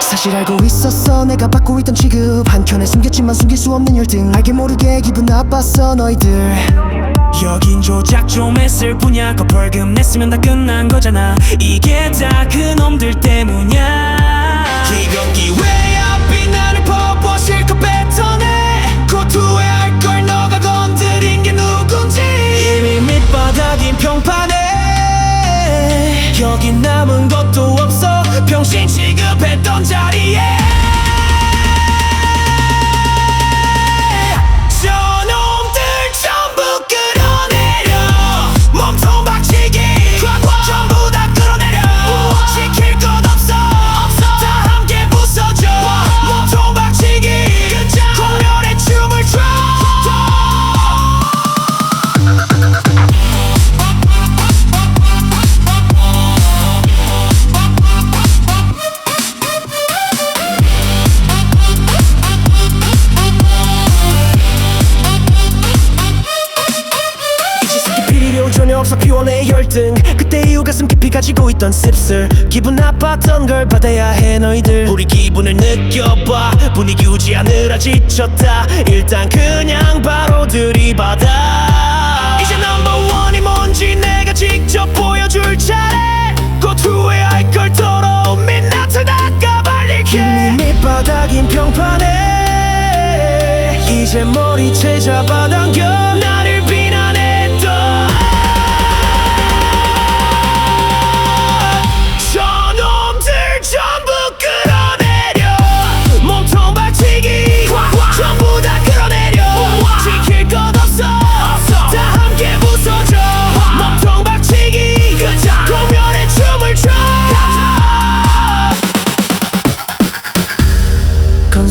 사실 알고 있었어. 내가 받고 있던 취급 한켠에 숨겼지만 숨길 수 없는 열등. 알게 모르게 기분 나빴어 너희들. 여긴 조작 좀 했을 뿐이야. 거 벌금 냈으면 다 끝난 거잖아. 이게 다 그놈들 때문이야. 남은 것도 없어. 병신 없어 피원의 열등. 그때 이후 가슴 깊이 가지고 있던 씁쓸. 기분 나빴던 걸 받아야 해 너희들. 우리 기분을 느껴봐. 분위기 유지하느라 지쳤다. 일단 그냥 바로 들이받아. 이제 넘버원이 뭔지 내가 직접 보여줄 차례. 곧 후회할 걸 더러운 민낯을 닦아 발릴게. 이미 밑바닥인 평판에 이제 머리채 잡아당겨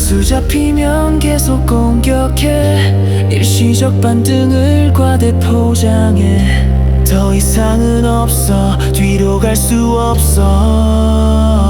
수 잡히면 계속 공격해. 일시적 반등을 과대 포장해. 더 이상은 없어. 뒤로 갈 수 없어